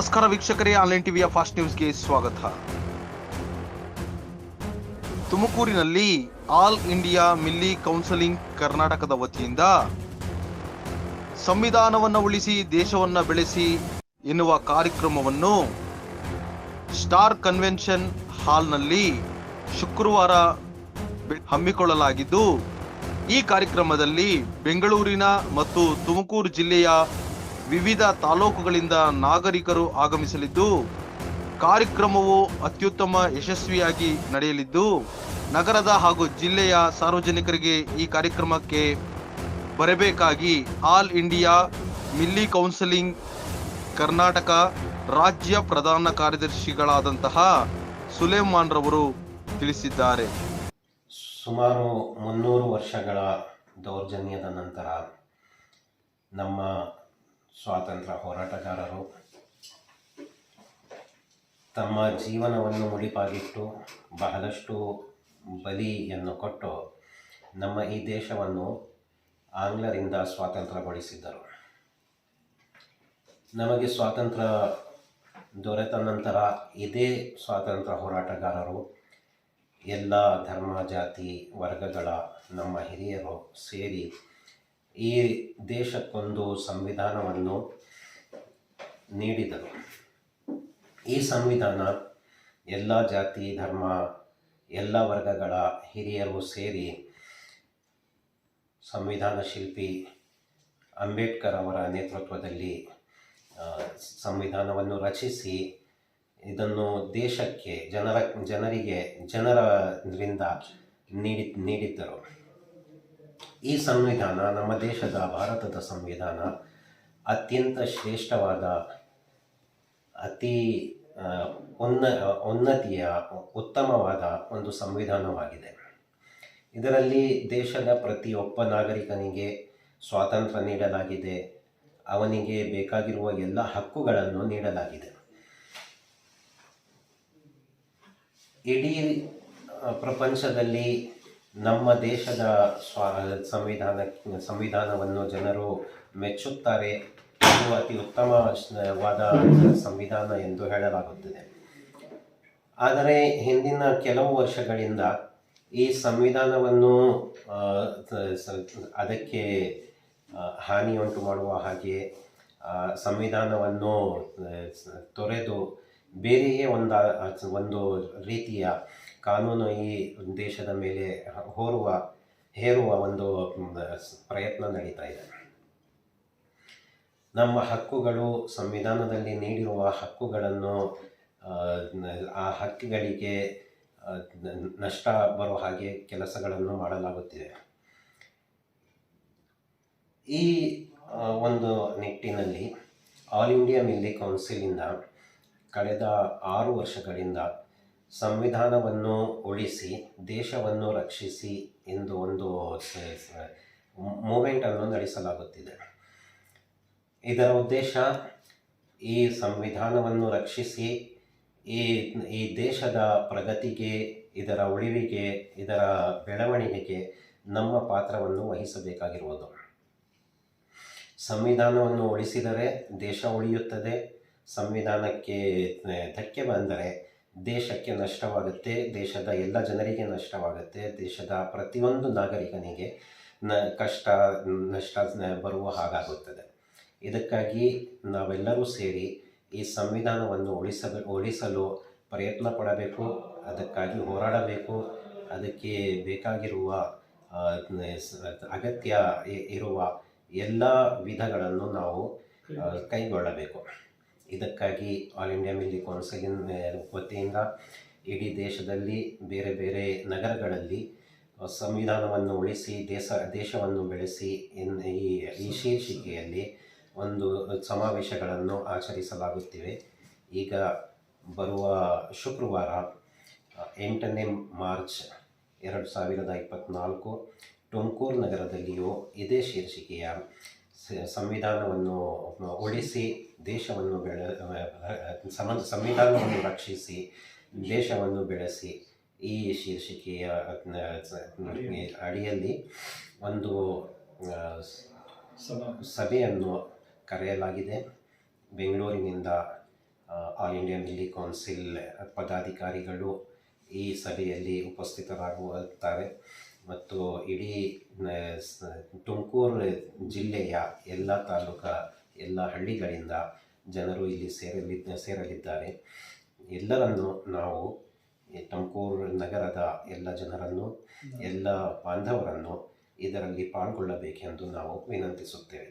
ನಮಸ್ಕಾರ ವೀಕ್ಷಕರೇ, ಆನ್ಲೈನ್ ಟಿವಿಯ ಫಾಸ್ಟ್ ನ್ಯೂಸ್ಗೆ ಸ್ವಾಗತ. ತುಮಕೂರಿನಲ್ಲಿ ಆಲ್ ಇಂಡಿಯಾ ಮಿಲ್ಲಿ ಕೌನ್ಸಿಲಿಂಗ್ ಕರ್ನಾಟಕದ ವತಿಯಿಂದ ಸಂವಿಧಾನವನ್ನು ಉಳಿಸಿ, ದೇಶವನ್ನ ಬೆಳೆಸಿ ಎನ್ನುವ ಕಾರ್ಯಕ್ರಮವನ್ನು ಸ್ಟಾರ್ ಕನ್ವೆನ್ಷನ್ ಹಾಲ್ನಲ್ಲಿ ಶುಕ್ರವಾರ ಹಮ್ಮಿಕೊಳ್ಳಲಾಗಿದ್ದು, ಈ ಕಾರ್ಯಕ್ರಮದಲ್ಲಿ ಬೆಂಗಳೂರಿನ ಮತ್ತು ತುಮಕೂರು ಜಿಲ್ಲೆಯ ವಿವಿಧ ತಾಲೂಕುಗಳಿಂದ ನಾಗರಿಕರು ಆಗಮಿಸಲಿದ್ದು, ಕಾರ್ಯಕ್ರಮವು ಅತ್ಯುತ್ತಮ ಯಶಸ್ವಿಯಾಗಿ ನಡೆಯಲಿದ್ದು, ನಗರದ ಹಾಗೂ ಜಿಲ್ಲೆಯ ಸಾರ್ವಜನಿಕರಿಗೆ ಈ ಕಾರ್ಯಕ್ರಮಕ್ಕೆ ಬರಬೇಕಾಗಿ all India Milli counselling Karnataka ರಾಜ್ಯ ಪ್ರಧಾನ ಕಾರ್ಯದರ್ಶಿಗಳಾದಂತಹ ಸುಲೇಮಾನ್ ರವರು ತಿಳಿಸಿದ್ದಾರೆ. ಸುಮಾರು ಮುನ್ನೂರು ವರ್ಷಗಳ ದೌರ್ಜನ್ಯದ ನಂತರ ನಮ್ಮ ಸ್ವಾತಂತ್ರ್ಯ ಹೋರಾಟಗಾರರು. ತಮ್ಮ ಜೀವನವನ್ನು ಮುಡಿಪಾಗಿಟ್ಟು ಬಹಳಷ್ಟು ಬಲಿಯನ್ನು ಕೊಟ್ಟು ನಮ್ಮ ಈ ದೇಶವನ್ನು ಆಂಗ್ಲರಿಂದ ಸ್ವಾತಂತ್ರ್ಯಗೊಳಿಸಿದ್ದರು. ನಮಗೆ ಸ್ವಾತಂತ್ರ್ಯ ದೊರೆತ ನಂತರ ಇದೇ ಸ್ವಾತಂತ್ರ್ಯ ಹೋರಾಟಗಾರರು ಎಲ್ಲ ಧರ್ಮ, ಜಾತಿ, ವರ್ಗಗಳ ನಮ್ಮ ಹಿರಿಯರು ಸೇರಿ ಈ ದೇಶಕ್ಕೊಂದು ಸಂವಿಧಾನವನ್ನು ನೀಡಿದರು. ಈ ಸಂವಿಧಾನ ಎಲ್ಲ ಜಾತಿ, ಧರ್ಮ, ಎಲ್ಲ ವರ್ಗಗಳ ಹಿರಿಯರು ಸೇರಿ ಸಂವಿಧಾನ ಶಿಲ್ಪಿ ಅಂಬೇಡ್ಕರ್ ಅವರ ನೇತೃತ್ವದಲ್ಲಿ ಸಂವಿಧಾನವನ್ನು ರಚಿಸಿ ಇದನ್ನು ದೇಶಕ್ಕೆ, ಜನರ, ಜನರಿಗೆ ಜನರಿಂದ ನೀಡಿ, ನೀಡಿದ್ದರು. ಈ ಸಂವಿಧಾನ ನಮ್ಮ ದೇಶದ, ಭಾರತದ ಸಂವಿಧಾನ ಅತ್ಯಂತ ಶ್ರೇಷ್ಠವಾದ, ಅತಿ ಉನ್ನ, ಉನ್ನತಿಯ, ಉತ್ತಮವಾದ ಒಂದು ಸಂವಿಧಾನವಾಗಿದೆ. ಇದರಲ್ಲಿ ದೇಶದ ಪ್ರತಿಯೊಬ್ಬ ನಾಗರಿಕನಿಗೆ ಸ್ವಾತಂತ್ರ್ಯ ನೀಡಲಾಗಿದೆ. ಅವನಿಗೆ ಬೇಕಾಗಿರುವ ಎಲ್ಲ ಹಕ್ಕುಗಳನ್ನು ನೀಡಲಾಗಿದೆ. ಇಡೀ ಪ್ರಪಂಚದಲ್ಲಿ ನಮ್ಮ ದೇಶದ ಸ್ವಾ ಸಂವಿಧಾನ, ಸಂವಿಧಾನವನ್ನು ಜನರು ಮೆಚ್ಚುತ್ತಾರೆ. ಇದು ಅತಿ ಉತ್ತಮವಾದ ಸಂವಿಧಾನ ಎಂದು ಹೇಳಲಾಗುತ್ತದೆ. ಆದರೆ ಹಿಂದಿನ ಕೆಲವು ವರ್ಷಗಳಿಂದ ಈ ಸಂವಿಧಾನವನ್ನು ಅದಕ್ಕೆ ಹಾನಿಯುಂಟು ಮಾಡುವ ಹಾಗೆ ಸಂವಿಧಾನವನ್ನು ತೊರೆದು ಬೇರೆಯೇ ಒಂದು ಒಂದು ರೀತಿಯ ಕಾನೂನು ಈ ದೇಶದ ಮೇಲೆ ಹೋರುವ ಹೇರುವ ಒಂದು ಪ್ರಯತ್ನ ನಡೀತಾ ಇದೆ. ನಮ್ಮ ಹಕ್ಕುಗಳು ಸಂವಿಧಾನದಲ್ಲಿ ನೀಡಿರುವ ಹಕ್ಕುಗಳನ್ನು ಆ, ಹಕ್ಕುಗಳಿಗೆ ನಷ್ಟ ಬರೋ ಹಾಗೆ ಕೆಲಸಗಳನ್ನು ಮಾಡಲಾಗುತ್ತಿದೆ. ಈ ಒಂದು ನಿಟ್ಟಿನಲ್ಲಿ ಆಲ್ ಇಂಡಿಯಾ ಮಿಲ್ಲಿ ಕೌನ್ಸಿಲಿಂದ ಕಳೆದ ಆರು ವರ್ಷಗಳಿಂದ ಸಂವಿಧಾನವನ್ನು ಉಳಿಸಿ, ದೇಶವನ್ನು ರಕ್ಷಿಸಿ ಎಂದು ಒಂದು ಮೂಮೆಂಟನ್ನು ನಡೆಸಲಾಗುತ್ತಿದೆ. ಇದರ ಉದ್ದೇಶ ಈ ಸಂವಿಧಾನವನ್ನು ರಕ್ಷಿಸಿ, ಈ ಈ ದೇಶದ ಪ್ರಗತಿಗೆ, ಇದರ ಉಳಿವಿಗೆ, ಇದರ ಬೆಳವಣಿಗೆಗೆ ನಮ್ಮ ಪಾತ್ರವನ್ನು ವಹಿಸಬೇಕಾಗಿರುವುದು. ಸಂವಿಧಾನವನ್ನು ಉಳಿಸಿದರೆ ದೇಶ ಉಳಿಯುತ್ತದೆ. ಸಂವಿಧಾನಕ್ಕೆ ಧಕ್ಕೆ ಬಂದರೆ ದೇಶಕ್ಕೆ ನಷ್ಟವಾಗುತ್ತೆ, ದೇಶದ ಎಲ್ಲ ಜನರಿಗೆ ನಷ್ಟವಾಗುತ್ತೆ, ದೇಶದ ಪ್ರತಿಯೊಂದು ನಾಗರಿಕನಿಗೆ ನ, ಕಷ್ಟ, ನಷ್ಟ ಬರುವ ಹಾಗಾಗುತ್ತದೆ. ಇದಕ್ಕಾಗಿ ನಾವೆಲ್ಲರೂ ಸೇರಿ ಈ ಸಂವಿಧಾನವನ್ನು ಉಳಿಸಬ, ಉಳಿಸಲು ಪ್ರಯತ್ನ ಪಡಬೇಕು, ಅದಕ್ಕಾಗಿ ಹೋರಾಡಬೇಕು, ಅದಕ್ಕೆ ಬೇಕಾಗಿರುವ ಅಗತ್ಯ ಇರುವ ಎಲ್ಲ ವಿಧಗಳನ್ನು ನಾವು ಕೈಗೊಳ್ಳಬೇಕು. ಇದಕ್ಕಾಗಿ ಆಲ್ ಇಂಡಿಯಾ ಮಿಲ್ಲಿ ಕೌನ್ಸಿಲಿನ ವತಿಯಿಂದ ಇಡೀ ದೇಶದಲ್ಲಿ ಬೇರೆ ಬೇರೆ ನಗರಗಳಲ್ಲಿ ಸಂವಿಧಾನವನ್ನು ಉಳಿಸಿ ದೇಶ ದೇಶವನ್ನು ಬೆಳೆಸಿ ಈ ಈ ಶೀರ್ಷಿಕೆಯಲ್ಲಿ ಒಂದು ಸಮಾವೇಶಗಳನ್ನು ಆಚರಿಸಲಾಗುತ್ತಿವೆ. ಈಗ ಬರುವ ಶುಕ್ರವಾರ ಎಂಟನೇ ಮಾರ್ಚ್ ಎರಡು ಸಾವಿರದ ಇಪ್ಪತ್ತ್ನಾಲ್ಕು ತುಮಕೂರು ನಗರದಲ್ಲಿಯೂ ಇದೇ ಶೀರ್ಷಿಕೆಯ ಸಂವಿಧಾನವನ್ನು ಉಳಿಸಿ ದೇಶವನ್ನು ಬೆಳೆ ಸಮ ಸಂವಿಧಾನವನ್ನು ರಕ್ಷಿಸಿ ದೇಶವನ್ನು ಬೆಳೆಸಿ ಈ ಶೀರ್ಷಿಕೆಯ ಅಡಿಯಲ್ಲಿ ಒಂದು ಸಭೆಯನ್ನು ಕರೆಯಲಾಗಿದೆ. ಬೆಂಗಳೂರಿನಿಂದ ಆಲ್ ಇಂಡಿಯನ್ ಮಿಲ್ಲಿ ಕೌನ್ಸಿಲ್ ಪದಾಧಿಕಾರಿಗಳು ಈ ಸಭೆಯಲ್ಲಿ ಉಪಸ್ಥಿತರಾಗುತ್ತಾರೆ. ಮತ್ತು ಇಡೀ ತುಮಕೂರು ಜಿಲ್ಲೆಯ ಎಲ್ಲ ತಾಲೂಕ, ಎಲ್ಲ ಹಳ್ಳಿಗಳಿಂದ ಜನರು ಇಲ್ಲಿ ಸೇರಲಿದ್ದ, ಸೇರಲಿದ್ದಾರೆ. ಎಲ್ಲರನ್ನು ನಾವು ತುಮಕೂರು ನಗರದ ಎಲ್ಲ ಜನರನ್ನು, ಎಲ್ಲ ಬಾಂಧವರನ್ನು ಇದರಲ್ಲಿ ಪಾಲ್ಗೊಳ್ಳಬೇಕೆಂದು ನಾವು ವಿನಂತಿಸುತ್ತೇವೆ.